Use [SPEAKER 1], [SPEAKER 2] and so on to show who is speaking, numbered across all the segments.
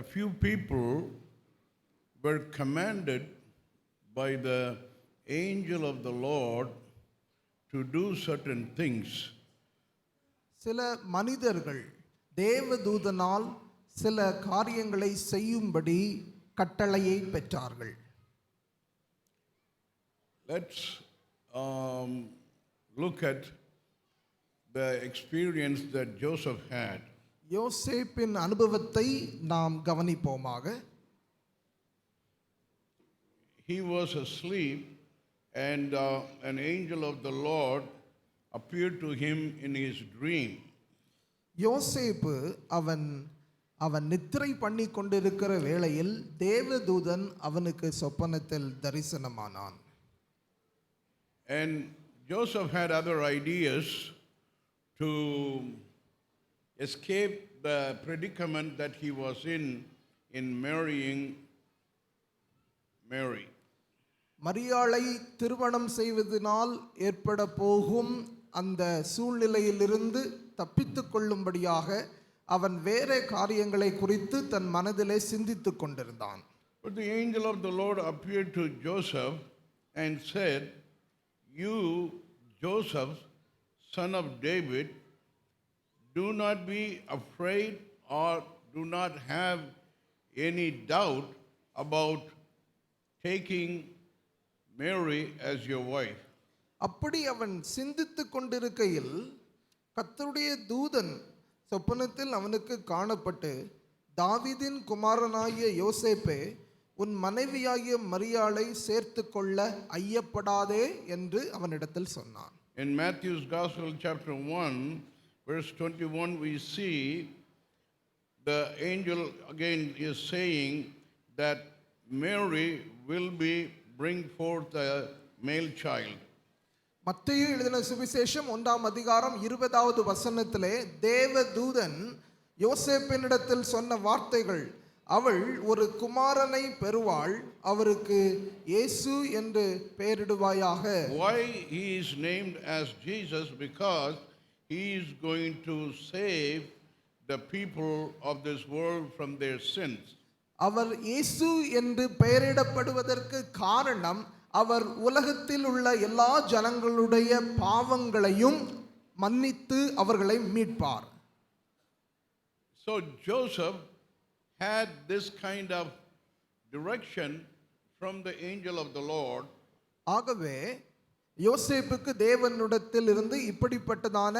[SPEAKER 1] a few people were commanded by the angel of the Lord to do certain things.
[SPEAKER 2] சில மனிதர்கள் தேவதூதனால் சில காரியங்களை செய்யும்படி கட்டளையை பெற்றார்கள்
[SPEAKER 1] Let's um, look at the experience that Joseph had.
[SPEAKER 2] யோசேப்பின் அனுபவத்தை நாம் கவனிப்போமாக
[SPEAKER 1] He was asleep and uh, an angel of the Lord appeared to him in his dream.
[SPEAKER 2] யோசேப்பு அவன் அவன் நித்திரை பண்ணி கொண்டிருக்கிற வேளையில் தேவதூதன் அவனுக்கு சொப்பனத்தில் தரிசனமானான்
[SPEAKER 1] And Joseph had other ideas to escape the predicament that he was in in marrying Mary.
[SPEAKER 2] மரியாளை திருமணம் செய்வதனால் ஏற்பட போகும் அந்த சூழ்நிலையிலிருந்து தப்பித்து கொள்ளும்படியாக அவன் வேற காரியங்களை குறித்து தன் மனதிலே சிந்தித்து கொண்டிருந்தான் But the angel of the Lord appeared to Joseph and said, You, Joseph, son of David, do not be afraid or do not have any doubt about taking Mary as your wife. அப்படி அவன் சிந்தித்து கொண்டிருக்கையில் கத்தருடைய தூதன் சொப்பனத்தில் அவனுக்கு காணப்பட்டு தாவிதின் குமாரனாகிய யோசேப்பே உன் மனைவியாகிய மரியாளை சேர்த்து கொள்ள ஐயப்படாதே என்று அவனிடத்தில் சொன்னான் In Matthew's Gospel chapter 1 verse 21, we see the angel again is saying that Mary will be bring forth a male child. மத்திய எழுதின சுவிசேஷம் ஒன்றாம் அதிகாரம் இருபதாவது வசனத்திலே தேவதூதன் யோசேப்பினிடத்தில் சொன்ன வார்த்தைகள் அவள் ஒரு குமாரனை பெறுவாள் அவருக்கு இயேசு என்று பெயரிடுவாயாக
[SPEAKER 1] why he is named as jesus because he is going to save the people of this world from their sins.
[SPEAKER 2] அவர் இயேசு என்று பெயரிடப்படுவதற்கு காரணம் அவர் உலகத்தில் உள்ள எல்லா ஜனங்களுடைய பாவங்களையும் மன்னித்து அவர்களை மீட்பார் So Joseph had this kind of direction from the angel of the Lord. ஆகவே யோசேப்புக்கு தேவனிடத்தில் இருந்து இப்படிப்பட்டதான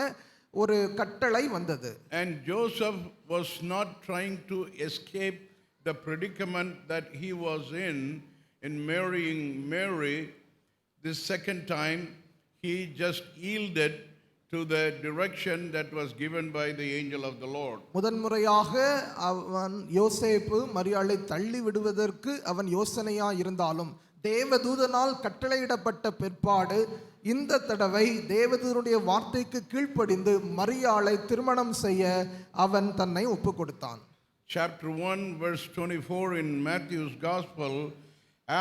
[SPEAKER 2] ஒரு கட்டளை வந்தது and Joseph was not trying to escape the predicament that he was in in marrying Mary
[SPEAKER 1] this second time he just yielded to the direction that was given by the angel of the Lord
[SPEAKER 2] முதன்முறையாக அவன் யோசேப்பு மரியாதை தள்ளி விடுவதற்கு அவன் யோசனையா இருந்தாலும் தேவதூதனால் கட்டளையிடப்பட்ட பிற்பாடு இந்த தடவை தேவதூதனுடைய வார்த்தைக்கு கீழ்ப்படிந்து மரியாளை திருமணம் செய்ய அவன் தன்னை ஒப்புக் கொடுத்தான்
[SPEAKER 1] chapter one verse twenty four in Matthew's gospel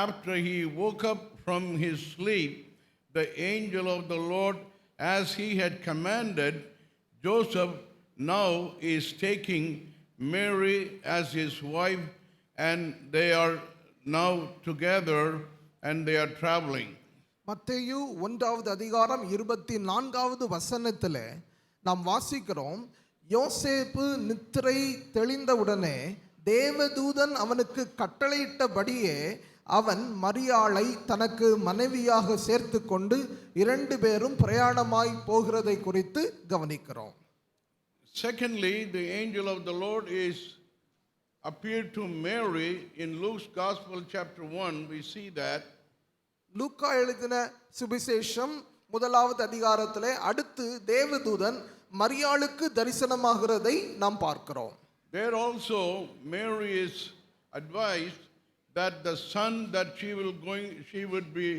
[SPEAKER 1] after he woke up from his sleep the angel of the Lord as he had commanded Joseph now is taking Mary as his wife and they are now together and they are traveling
[SPEAKER 2] மத்தேயு ஒன்றாவது அதிகாரம் இருபத்தி நான்காவது வசனத்தில் நாம் வாசிக்கிறோம் யோசேப்பு நித்திரை தெளிந்தவுடனே தேவதூதன் அவனுக்கு கட்டளையிட்டபடியே அவன் மரியாளை தனக்கு மனைவியாக சேர்த்து கொண்டு இரண்டு பேரும் பிரயாணமாய் போகிறதை குறித்து கவனிக்கிறோம்
[SPEAKER 1] secondly the angel of the Lord is appeared to Mary in Luke's Gospel, chapter one we see that
[SPEAKER 2] லூக்கா எழுதின சுபிசேஷம் முதலாவது அதிகாரத்தில் அடுத்து தேவதூதன் மரியாளுக்கு தரிசனமாகிறதை நாம் பார்க்கிறோம் there also Mary is advise that the son that she will going she would be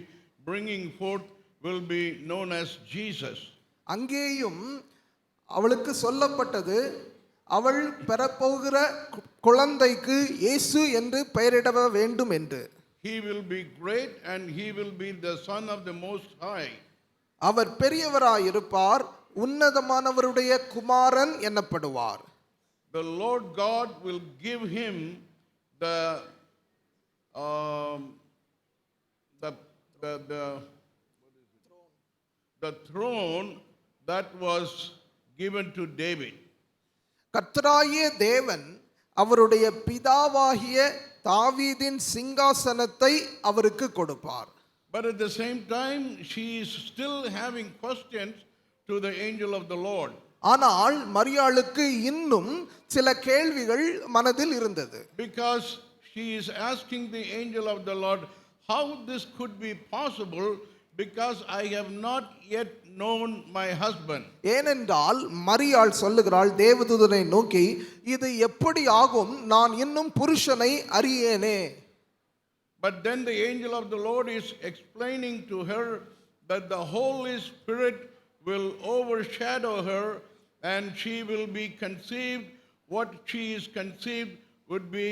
[SPEAKER 2] bringing forth will be known as Jesus அங்கேயும் அவளுக்கு சொல்லப்பட்டது அவள் பெறப்போகிற குழந்தைக்கு இயேசு என்று பெயரிட வேண்டும் என்று he will be great and he will be the son of the most high
[SPEAKER 1] அவர் பெரியவராய் இருப்பார் உன்னதமானவருடைய குமாரன் எனப்படுவார் the lord god will give him the um, the the the, the throne that was given to david
[SPEAKER 2] கர்த்தராகிய தேவன் அவருடைய பிதாவாகிய தாவீதின் சிங்காசனத்தை அவருக்கு கொடுப்பார் But at the same time, she is still having questions to the angel of the Lord.
[SPEAKER 1] ஆனால் மரியாளுக்கு இன்னும் சில கேள்விகள் மனதில் இருந்தது because she is asking the angel of the Lord how this could be possible because I have not yet known my husband. ஏனென்றால் மரியாள் சொல்லுகிறாள் தேவதூதனை நோக்கி இது எப்படி ஆகும் நான் இன்னும் புருஷனை ariyene. But then the angel of the Lord is explaining to her that the Holy Spirit will overshadow her and she will be conceived. What she is conceived would be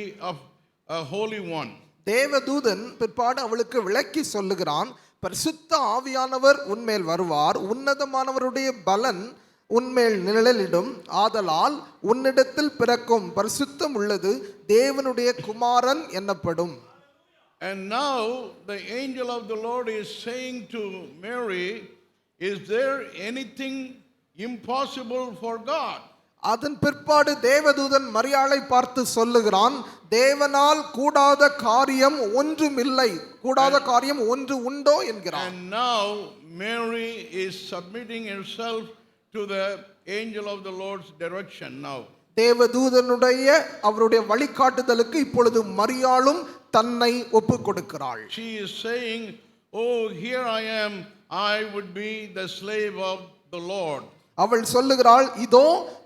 [SPEAKER 1] a holy one.
[SPEAKER 2] தேவதூதன் பிற்பாடு அவளுக்கு விளக்கி சொல்லுகிறான் பரிசுத்த ஆவியானவர் உன்மேல் வருவார் உன்னதமானவருடைய பலன் உன்மேல் நிழலிடும் ஆதலால் உன்னிடத்தில் பிறக்கும் பரிசுத்தம் உள்ளது தேவனுடைய குமாரன் எனப்படும் And now the angel of the Lord is saying to Mary, Is there anything impossible for God? அதன் பிற்பாடு தேவதூதன் மரியாளை பார்த்து சொல்லுகிறான் தேவனால் கூடாத காரியம் ஒன்றும் இல்லை கூடாத காரியம் ஒன்று உண்டோ என்கிறான் now Mary is submitting herself to the angel of the Lord's direction now
[SPEAKER 1] தேவதூதனுடைய அவருடைய வழிகாட்டுதலுக்கு இப்பொழுது மரியாளும் தன்னை ஒப்புக் கொடுக்கிறாள் she oh here I am I would be the slave of the Lord
[SPEAKER 2] அவள் சொல்லுகிறாள் இதோ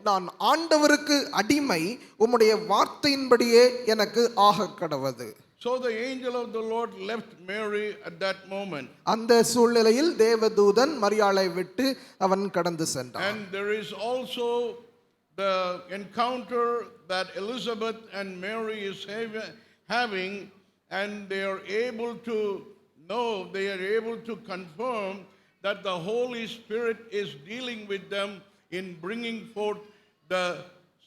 [SPEAKER 2] நான் ஆண்டவருக்கு அடிமை உம்முடைய வார்த்தையின்படியே எனக்கு ஆக கடவது So the angel of the Lord left Mary at that moment.
[SPEAKER 1] அந்த சூழ்நிலையில் தேவதூதன் மரியாளை விட்டு அவன் கடந்து சென்றான். And there is also the encounter that Elizabeth and Mary is having and they are able to know they are able to confirm that the Holy Spirit is dealing with them in bringing forth the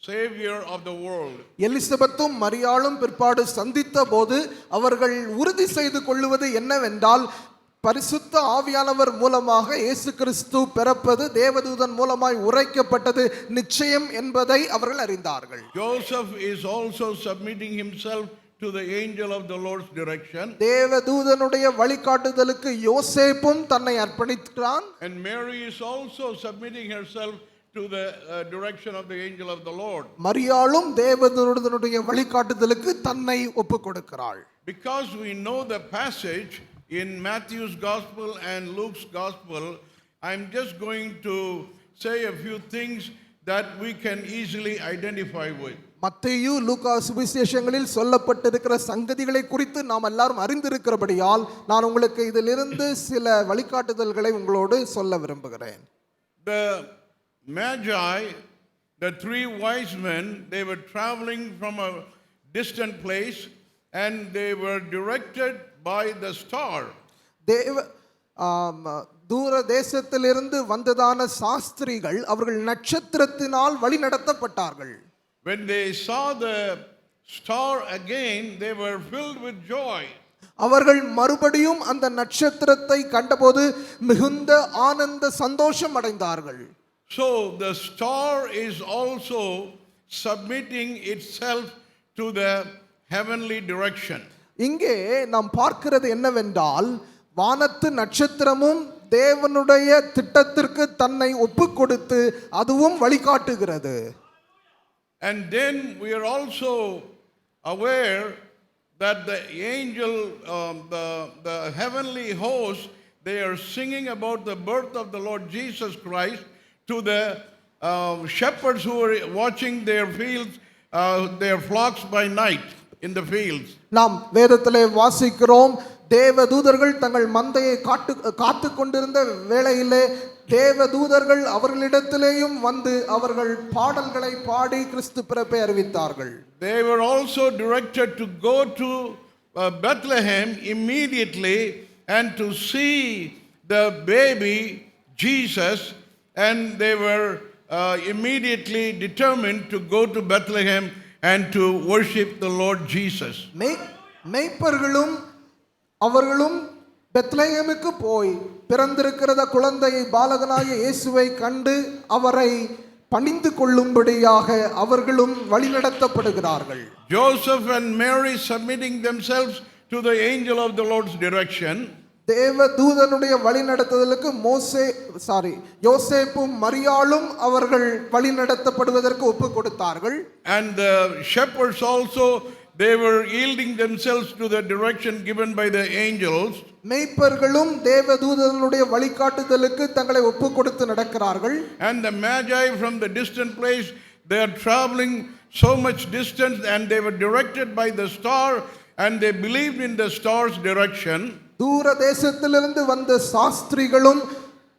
[SPEAKER 1] Savior of the world.
[SPEAKER 2] எலிசபெத்தும் மரியாளும் பிற்பாடு சந்தித்த போது அவர்கள் உறுதி செய்து கொள்ளுவது என்னவென்றால் பரிசுத்த ஆவியானவர் மூலமாக இயேசு கிறிஸ்து பிறப்பது தேவதூதன் மூலமாய் உரைக்கப்பட்டது நிச்சயம் என்பதை அவர்கள் அறிந்தார்கள்
[SPEAKER 1] Joseph is also submitting himself to the angel of the Lord's direction.
[SPEAKER 2] And Mary is also submitting herself to the uh, direction of the angel of the Lord.
[SPEAKER 1] மரியாளும் தேவதூதனுடைய வழிகாட்டுதலுக்கு தன்னை ஒப்புக்கொடுக்கிறாள் Because we know the passage in Matthew's gospel and Luke's gospel, I'm just going to say a few things that we can easily identify with.
[SPEAKER 2] மத்தையு லூகா சுவிசேஷங்களில் சொல்லப்பட்டிருக்கிற சங்கதிகளை குறித்து நாம் எல்லாரும் அறிந்திருக்கிறபடியால் நான் உங்களுக்கு இதிலிருந்து சில வழிகாட்டுதல்களை உங்களோடு சொல்ல விரும்புகிறேன் The Magi, the three wise men, they were traveling from a distant place and they were directed by the star. தேவ தூர தேசத்திலிருந்து வந்ததான சாஸ்திரிகள் அவர்கள் நட்சத்திரத்தினால் வழி நடத்தப்பட்டார்கள் when they saw the star again, they were filled with joy.
[SPEAKER 1] அவர்கள் மறுபடியும் அந்த நட்சத்திரத்தை கண்டபோது மிகுந்த ஆனந்த சந்தோஷம் அடைந்தார்கள் So the star is also submitting itself to the heavenly direction. இங்கே நாம் பார்க்கிறது என்னவென்றால் வானத்து நட்சத்திரமும் தேவனுடைய திட்டத்திற்கு தன்னை ஒப்புக்கொடுத்து அதுவும் வழிகாட்டுகிறது And then we are also aware that the angel, um, the, the heavenly host, they are singing about the birth of the Lord Jesus Christ to the uh, shepherds who are watching their fields, uh, their flocks by night in the fields.
[SPEAKER 2] நாம் வேதத்திலே வாசிக்கிறோம் தேவ தூதர்கள் தங்கள் மந்தையை காட்டு காத்து கொண்டிருந்த வேளையிலே தேவ தூதர்கள் அவர்களிடத்திலேயும் வந்து அவர்கள் பாடல்களை பாடி கிறிஸ்து பிறப்பை அறிவித்தார்கள் They were also directed to go to uh, Bethlehem immediately
[SPEAKER 1] and to see the baby Jesus and they were uh, immediately determined to go to Bethlehem and to worship the Lord Jesus.
[SPEAKER 2] மெய்ப்பர்களும் அவர்களும் பெத்லேயமுக்கு போய் பிறந்திருக்கிறத குழந்தையை பாலகனாய இயேசுவை கண்டு அவரை பணிந்து கொள்ளும்படியாக அவர்களும் வழிநடத்தப்படுகிறார்கள் Joseph and Mary submitting themselves to the angel of the Lord's direction தேவ தூதனுடைய வழிநடத்துதலுக்கு மோசே சாரி யோசேப்பும் மரியாளும் அவர்கள் வழிநடத்தப்படுவதற்கு ஒப்பு கொடுத்தார்கள் and shepherds also they were yielding themselves to the direction given by the angels
[SPEAKER 1] மெய்ப்பர்களும் தேவதூதர்களுடைய வழிகாட்டுதலுக்கு தங்களை ஒப்பு கொடுத்து நடக்கிறார்கள் and the magi from the distant place they are traveling so much distance and they were directed by the star and they believed in the star's direction தூர தேசத்திலிருந்து வந்த சாஸ்திரிகளும்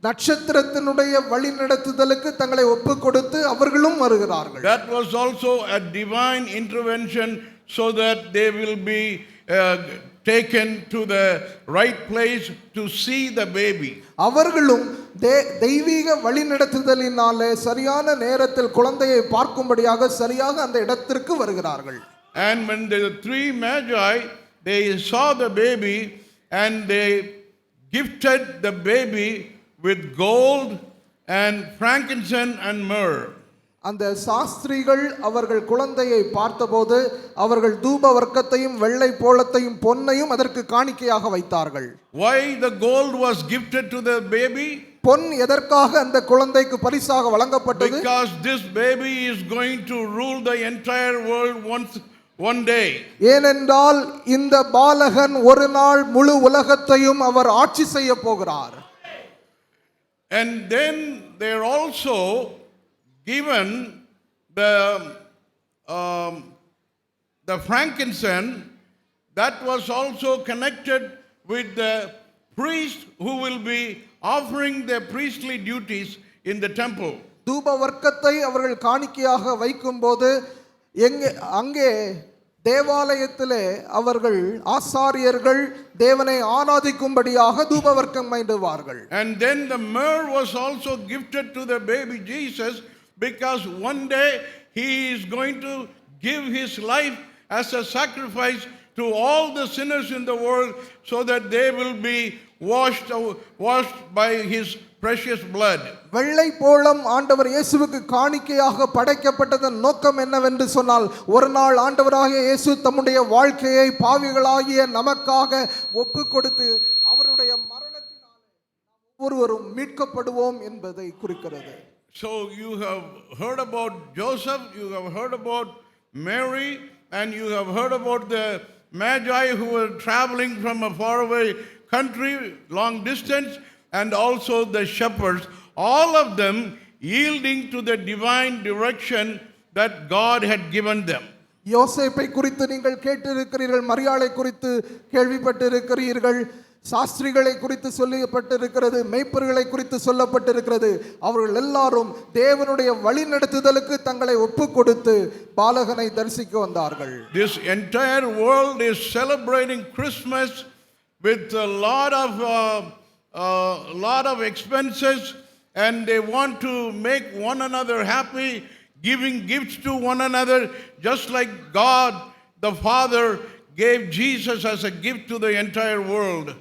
[SPEAKER 1] நட்சத்திரத்தினுடைய வழிநடத்துதலுக்கு தங்களை ஒப்பு கொடுத்து அவர்களும் வருகிறார்கள் that was also a divine intervention so that they will be uh, taken to the right place to see the baby அவர்களும் தெய்வீக வழிநடத்துதலினாலே சரியான நேரத்தில் குழந்தையை பார்க்கும்படியாக சரியாக அந்த இடத்திற்கு வருகிறார்கள் and when the three magi they saw the baby and they gifted the baby with gold and frankincense and myrrh
[SPEAKER 2] அந்த சாஸ்திரிகள் அவர்கள் குழந்தையை பார்த்தபோது அவர்கள் தூப வர்க்கத்தையும் வெள்ளை போலத்தையும் பொன்னையும் அதற்கு காணிக்கையாக வைத்தார்கள் why the gold was gifted to the baby
[SPEAKER 1] பொன் எதற்காக அந்த குழந்தைக்கு பரிசாக வழங்கப்பட்டது because this baby is going to rule the entire world once one day ஏனென்றால் இந்த பாலகன் ஒரு நாள் முழு உலகத்தையும் அவர் ஆட்சி செய்ய போகிறார் and then there also given the, um, the frankincense that was also connected with the priest who will be offering their priestly duties in the temple.
[SPEAKER 2] தூப வர்க்கத்தை அவர்கள் காணிக்கையாக அங்கே தேவாலயத்திலே அவர்கள் ஆசாரியர்கள் தேவனை ஆராதிக்கும்படியாக தூப வர்க்கம் and then the myrrh was also gifted to the baby jesus
[SPEAKER 1] because one day he is going to give his life as a sacrifice to all the sinners in the world so that they will be washed, washed by his precious blood.
[SPEAKER 2] வெள்ளை போளம் ஆண்டவர் இயேசுவுக்கு காணிக்கையாக படைக்கப்பட்டதன் நோக்கம் என்னவென்று சொன்னால் ஒரு நாள் ஆண்டவராகிய இயேசு தம்முடைய வாழ்க்கையை பாவிகளாகிய நமக்காக ஒப்பு கொடுத்து
[SPEAKER 1] அவருடைய மரணத்தினாலே ஒவ்வொருவரும் மீட்கப்படுவோம் என்பதை குறிக்கிறது so you have heard about Joseph, you have heard about Mary, and you have heard about the Magi who were traveling from a faraway
[SPEAKER 2] country, long distance, and also the shepherds, all of them yielding to the divine direction that God had given them. யோசேப்பை குறித்து நீங்கள் கேட்டிருக்கிறீர்கள் மரியாதை குறித்து
[SPEAKER 1] கேள்விப்பட்டிருக்கிறீர்கள் சாஸ்திரிகளை குறித்து சொல்லப்பட்டிருக்கிறது மெய்ப்பர்களை குறித்து சொல்லப்பட்டிருக்கிறது அவர்கள் எல்லாரும் தேவனுடைய வழிநடத்துதலுக்கு தங்களை ஒப்பு கொடுத்து பாலகனை தரிசிக்க வந்தார்கள் this entire world is celebrating Christmas with lot of lot of expenses and they want to make one another happy giving gifts to one another just like God the Father gave Jesus as a gift to the entire world.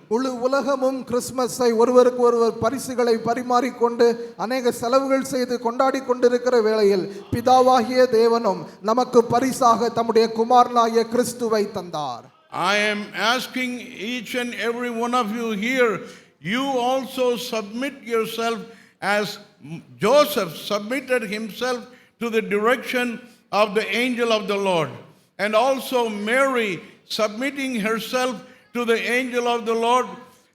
[SPEAKER 2] I am asking each and every one of you here you also submit yourself as Joseph submitted himself to the direction of the angel of the Lord and also Mary submitting herself to the angel of the Lord,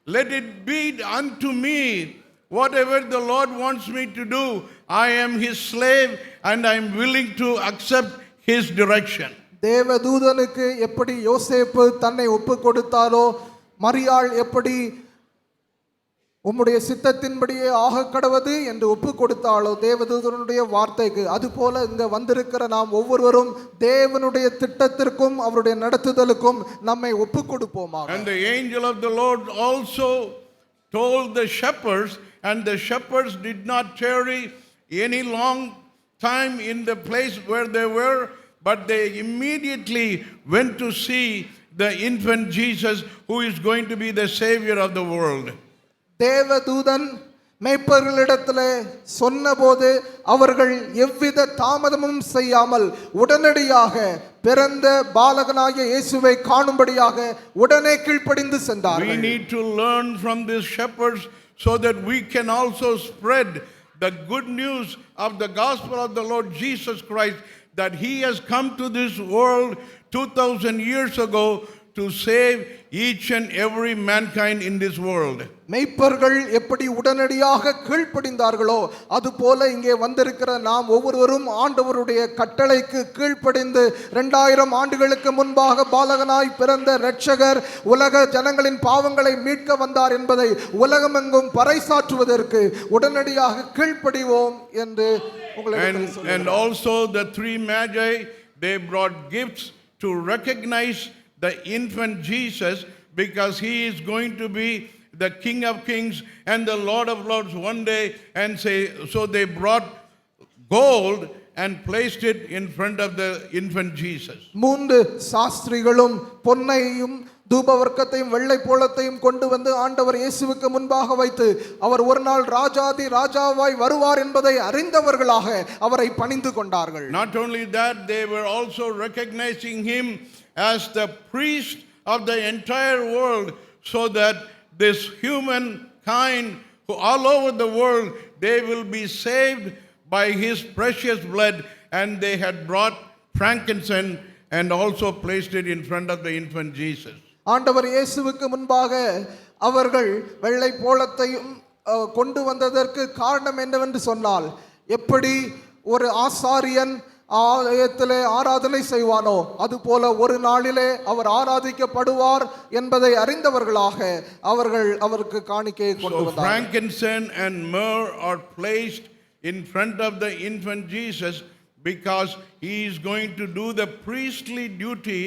[SPEAKER 2] let it be unto me whatever the Lord wants me to do. I am his slave and I am willing to accept his direction. தேவதூதனுக்கு எப்படி யோசேப்பு தன்னை ஒப்பு கொடுத்தாரோ மரியாள் எப்படி
[SPEAKER 1] உம்முடைய சித்தத்தின்படியே ஆக கடவுது என்று ஒப்பு கொடுத்தாலோ தேவதூதனுடைய வார்த்தைக்கு அதுபோல இங்க வந்திருக்கிற நாம் ஒவ்வொருவரும் தேவனுடைய திட்டத்திற்கும் அவருடைய நடத்துதலுக்கும் நம்மை ஒப்பு கொடுப்போமா அந்த angel of the Lord also told the shepherds and the shepherds did not tarry any long time in place where they but they immediately went to see the infant Jesus who is going to be the savior of the
[SPEAKER 2] தேவதூதன் மேய்ப்பர்களிடத்தில் சொன்னபோது அவர்கள் எவ்வித தாமதமும் செய்யாமல் உடனடியாக பிறந்த பாலகனாகிய இயேசுவை காணும்படியாக உடனே கீழ்ப்படிந்து சென்றார் we need to learn from this shepherds so that we can also spread the good news of the gospel of the lord jesus christ that he has come to this world 2000 years ago to save each and every mankind in this world மெய்ப்பர்கள் எப்படி உடனடியாக கீழ்ப்படிந்தார்களோ அதுபோல இங்கே வந்திருக்கிற நாம் ஒவ்வொருவரும் ஆண்டவருடைய கட்டளைக்கு கீழ்ப்படிந்து ரெண்டாயிரம் ஆண்டுகளுக்கு முன்பாக பாலகனாய் பிறந்த இரட்சகர் உலக ஜனங்களின் பாவங்களை மீட்க வந்தார் என்பதை உலகமெங்கும் பறைசாற்றுவதற்கு உடனடியாக கீழ்ப்படிவோம் என்று உங்களுக்கு also the three magi magi brought gifts to recognise the infant Jesus
[SPEAKER 1] because he is going to be the King of Kings and the Lord of Lords one day and say, so they brought gold and placed it in front of the infant Jesus. மூன்று sastrigalum, பொன்னையும் தூபவர்க்கத்தையும் வெள்ளை போலத்தையும் கொண்டு வந்து ஆண்டவர் இயேசுவுக்கு முன்பாக வைத்து அவர் ஒரு நாள் ராஜாதி ராஜாவாய் வருவார் என்பதை அறிந்தவர்களாக அவரை பணிந்து கொண்டார்கள் not only that they were also recognizing him as the priest of the entire world so that this human kind who all over the world they will be saved by his precious blood and they had brought frankincense and also placed it in front of the infant Jesus
[SPEAKER 2] ஆண்டவர் இயேசுவுக்கு முன்பாக அவர்கள் வெள்ளை போலத்தையும் கொண்டு வந்ததற்கு காரணம் என்னவென்று சொன்னால் எப்படி ஒரு ஆசாரியன் ஆலயத்திலே ஆராதனை செய்வானோ அதுபோல ஒரு நாளிலே அவர் ஆராதிக்கப்படுவார் என்பதை அறிந்தவர்களாக அவர்கள் அவருக்கு காணிக்கை கொண்டுவந்தார்
[SPEAKER 1] because is going to do the priestly duty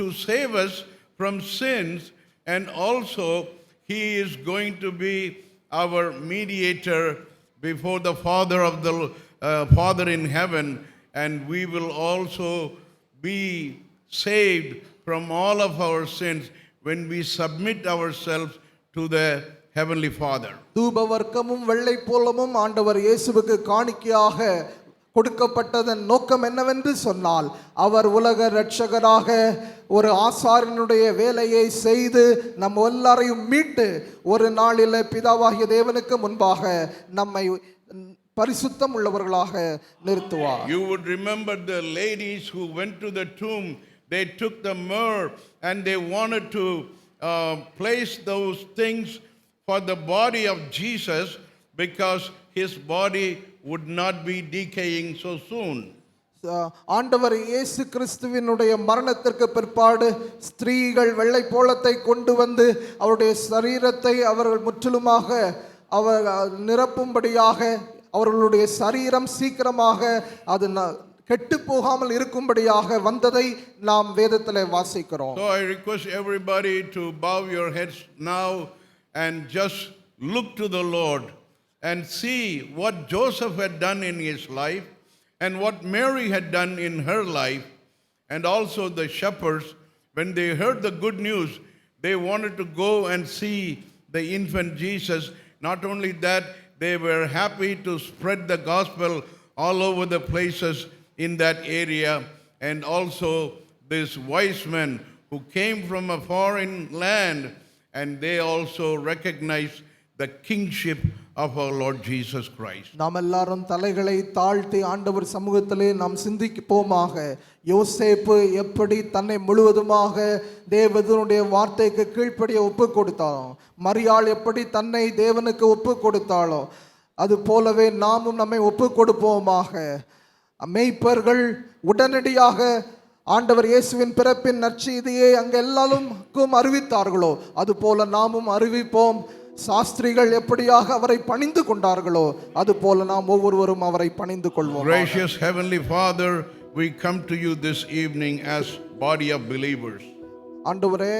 [SPEAKER 1] to save us from sins and also he is going to be our mediator before the Father of the Father in heaven and we will also be saved from all of our sins when we submit ourselves to the Heavenly Father.
[SPEAKER 2] தூப வர்க்கமும் வெள்ளை போலமும் ஆண்டவர் இயேசுவுக்கு காணிக்கையாக கொடுக்கப்பட்டதன் நோக்கம் என்னவென்று சொன்னால் அவர் உலக ரட்சகராக ஒரு ஆசாரியனுடைய வேலையை செய்து நம் எல்லாரையும் மீட்டு ஒரு நாளில் பிதாவாகிய தேவனுக்கு முன்பாக நம்மை பரிசுத்தம் உள்ளவர்களாக நிறுத்துவார் you would remember the who went to the the tomb they took the myrrh
[SPEAKER 1] and they to to uh, place those things for the body of Jesus because his body would not be decaying so soon
[SPEAKER 2] ஆண்டவர் இயேசு கிறிஸ்துவினுடைய மரணத்திற்கு பிற்பாடு ஸ்திரீகள் வெள்ளை போலத்தை கொண்டு வந்து அவருடைய சரீரத்தை அவர்கள் முற்றிலுமாக அவர் நிரப்பும்படியாக அவர்களுடைய சரீரம் சீக்கிரமாக அது கெட்டு போகாமல் இருக்கும்படியாக வந்ததை நாம் வாசிக்கிறோம் so i request everybody to bow your heads now and just look to the lord
[SPEAKER 1] and see what joseph had done in his life and what mary had done in her life and also the shepherds when they heard the good news they wanted to go and see the infant jesus not only that they were happy to spread the gospel all over the places in that area. And also, this wise men who came from a foreign land, and they also recognized the kingship of our Lord Jesus Christ.
[SPEAKER 2] நாம் எல்லாரும் தலைகளை தாழ்த்தி ஆண்டவர் சமூகத்திலே நாம் சிந்திப்போமாக யோசேப்பு எப்படி தன்னை முழுவதுமாக தேவதனுடைய வார்த்தைக்கு கீழ்ப்படிய ஒப்பு கொடுத்தாலும் மரியாள் எப்படி தன்னை தேவனுக்கு ஒப்பு கொடுத்தாலோ அது போலவே நாமும் நம்மை ஒப்பு கொடுப்போமாக மெய்ப்பர்கள் உடனடியாக ஆண்டவர் இயேசுவின் பிறப்பின் நற்செய்தியை அங்கு எல்லாருக்கும் அறிவித்தார்களோ அதுபோல நாமும் அறிவிப்போம் சாஸ்திரிகள் எப்படியாக அவரை பணிந்து கொண்டார்களோ அது போல நாம் ஒவ்வொருவரும் அவரை பணிந்து கொள்வோம் gracious heavenly father we come to you this evening as body of believers ஆண்டவரே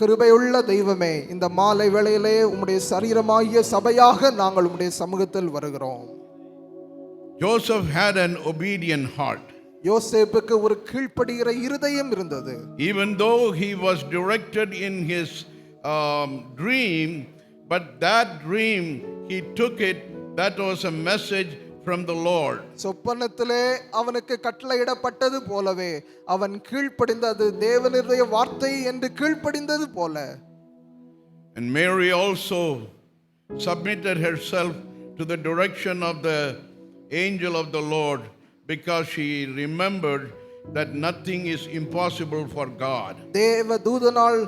[SPEAKER 2] கிருபையுள்ள தெய்வமே இந்த மாலை வேளையிலே உம்முடைய சரீரமாகிய சபையாக நாங்கள் உம்முடைய சமூகத்தில் வருகிறோம் Joseph had an obedient heart
[SPEAKER 1] யோசேப்புக்கு ஒரு கீழ்ப்படுகிற இருதயம் இருந்தது even though he was directed in his um, dream, but that dream, he took it. That was a message from the Lord. சொப்பனத்திலே அவனுக்கு கட்டளையிடப்பட்டது போலவே அவன் கீழ்ப்படிந்தது தேவனுடைய வார்த்தை என்று கீழ்ப்படிந்தது போல And Mary also submitted herself to the direction of the angel of the Lord because she remembered that nothing is impossible for God. தேவதூதனால் தூதனால்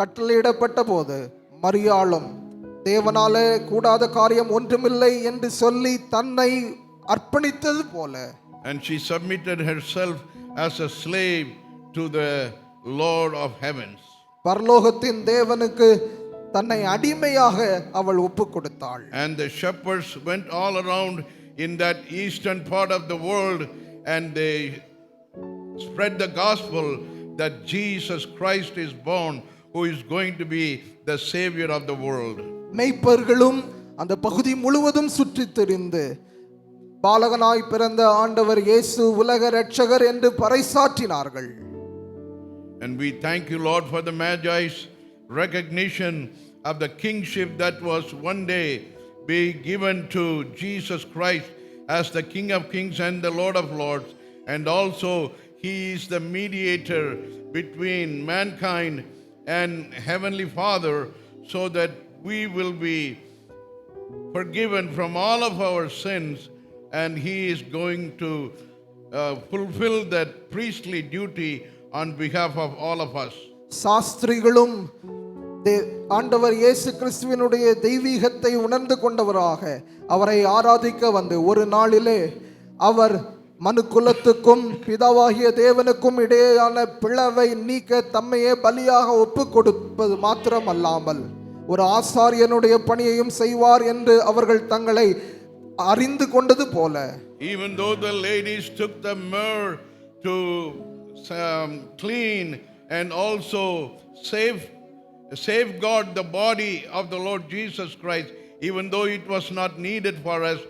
[SPEAKER 1] கட்டளையிடப்பட்ட போது மரியாளும் தேவனாலே கூடாத காரியம் ஒன்றுமில்லை என்று சொல்லி தன்னை அர்ப்பணித்தது போல and she submitted herself as a slave to the lord of heavens பரலோகத்தின் தேவனுக்கு தன்னை அடிமையாக அவள் ஒப்பு கொடுத்தாள் and the shepherds went all around in that eastern part of the world and they spread the gospel that jesus christ is born who is going to be the savior of the world. மெய்ப்பர்களும் அந்த பகுதி முழுவதும் சுற்றித் திரிந்து பாலகனாய் பிறந்த ஆண்டவர் இயேசு உலக ரட்சகர் என்று பறைசாற்றினார்கள் And we thank you, Lord, for the Magi's recognition of the kingship that was one day be given to Jesus Christ as the King of Kings and the Lord of Lords. And also, He is the mediator between mankind and Heavenly Father so that we will be forgiven from all of our sins, and He is going to uh, fulfill that priestly duty on behalf of all of us.
[SPEAKER 2] சாஸ்திரிகளும் ஆண்டவர் இயேசு கிறிஸ்துவனுடைய தெய்வீகத்தை உணர்ந்து கொண்டவராக அவரை ஆராதிக்க வந்து ஒரு நாளிலே அவர் மனு குலத்துக்கும் பிதாவாகிய தேவனுக்கும் இடையேயான பிளவை நீக்க தம்மையே பலியாக ஒப்பு கொடுப்பது மாத்திரம் அல்லாமல் ஒரு ஆசாரியனுடைய பணியையும் செய்வார் என்று அவர்கள் தங்களை அறிந்து கொண்டது போல even though the ladies took the myrrh to um, clean and also save safeguard the body of the lord jesus christ
[SPEAKER 1] even though it was not needed for us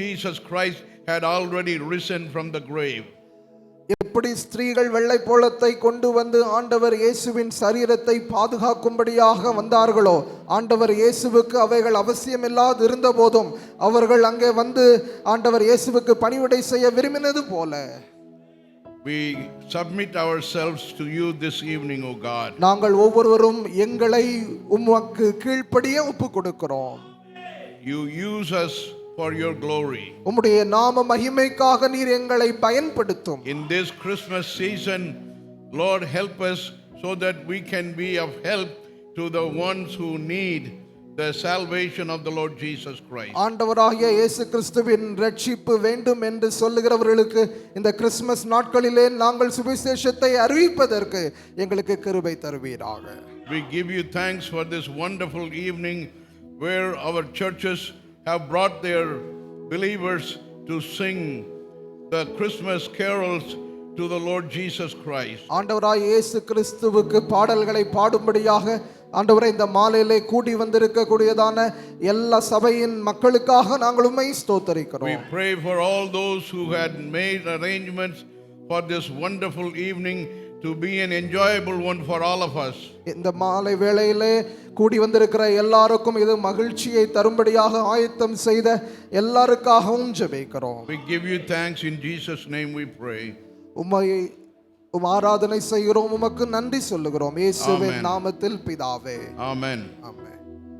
[SPEAKER 1] Jesus Christ had already risen from the grave. எப்படி ஸ்திரீகள் வெள்ளை போலத்தை கொண்டு வந்து ஆண்டவர் இயேசுவின் சரீரத்தை பாதுகாக்கும்படியாக வந்தார்களோ ஆண்டவர் இயேசுவுக்கு அவைகள் அவசியமில்லாது இருந்த போதும் அவர்கள் அங்கே வந்து ஆண்டவர் இயேசுவுக்கு பணிவிடை செய்ய விரும்பினது போல We submit ourselves to you this evening, O God. நாங்கள் ஒவ்வொருவரும் எங்களை உமக்கு கீழ்ப்படியே ஒப்பு கொடுக்கிறோம். You use us for your glory. உம்முடைய நாம மகிமைக்காக நீர் எங்களை பயன்படுத்தும். In this Christmas season, Lord help us so that we can be of help to the ones who need the salvation of the Lord Jesus Christ. ஆண்டவராகிய இயேசு கிறிஸ்துவின் ரட்சிப்பு வேண்டும் என்று சொல்லுகிறவர்களுக்கு இந்த கிறிஸ்மஸ் நாட்களிலே நாங்கள் சுவிசேஷத்தை அறிவிப்பதற்கு எங்களுக்கு கிருபை தருவீராக. We give you thanks for this wonderful evening where our churches have brought their believers to sing the Christmas carols to the Lord Jesus Christ. ஆண்டவராய் இயேசு கிறிஸ்துவுக்கு பாடல்களை பாடும்படியாக ஆண்டவரே இந்த மாலையிலே கூடி வந்திருக்க கூடியதான எல்லா சபையின் மக்களுக்காக நாங்கள் உம்மை ஸ்தோத்தரிக்கிறோம். We pray for all those who had made arrangements for this wonderful evening to be an enjoyable one for all of us. இந்த மாலை வேளையிலே கூடி வந்திருக்கிற எல்லாருக்கும் இது மகிழ்ச்சியை தரும்படியாக ஆயத்தம் செய்த எல்லாருக்காகவும் ஜெபிக்கிறோம் We give you thanks in Jesus name we pray.
[SPEAKER 2] உம்மை உம் ஆராதனை செய்கிறோம் உமக்கு நன்றி சொல்லுகிறோம் இயேசுவின் நாமத்தில் பிதாவே ஆமென் ஆமென்